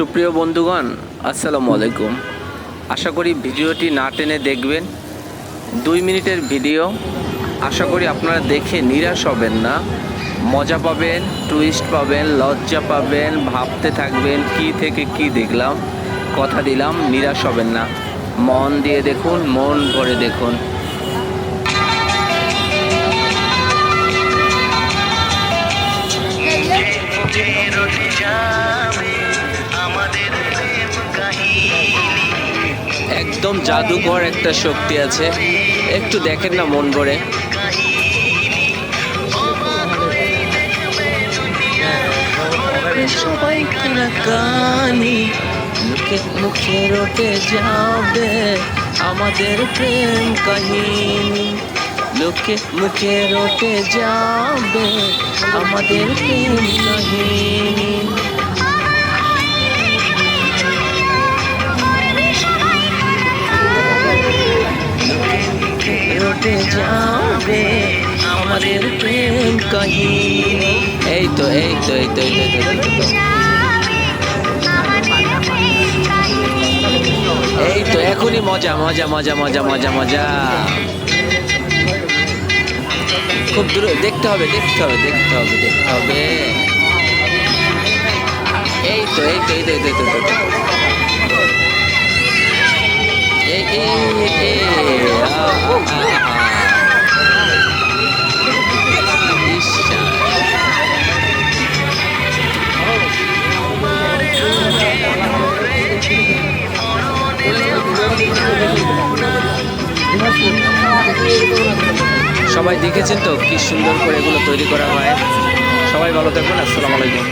সুপ্রিয় বন্ধুগণ, আসসালামু আলাইকুম। আশা করি ভিডিওটি না টেনে দেখবেন। দুই মিনিটের ভিডিও। আশা করি আপনারা দেখে নিরাশ হবেন না। মজা পাবেন টুইস্ট পাবেন, লজ্জা পাবেন, ভাবতে থাকবেন কি থেকে কি দেখলাম, কথা দিলাম, নিরাশ হবেন না। মন দিয়ে দেখুন, মন ভরে দেখুন। একদম জাদুঘর একটা শক্তি আছে। একটু দেখেন না মন ভরে। সবাই মুখে রটে যাবে আমাদের প্রেম কাহিনী। লোকে মুখে রটে যাবে আমাদের প্রেম কাহিনী। যাবে আমাদের প্রেম কাহিনী এই তো, এই তো, এই তো। এই তো এখনই মজা মজা মজা মজা মজা মজা খুব দূর দেখতে হবে দেখতে হবে দেখতে হবে দেখতে হবে এই তো এই তো এই তো এই তো, সবাই দেখেছেন তো কি সুন্দর করে এগুলো তৈরি করা হয়। সবাই ভালো থাকবেন, আসসালামু আলাইকুম।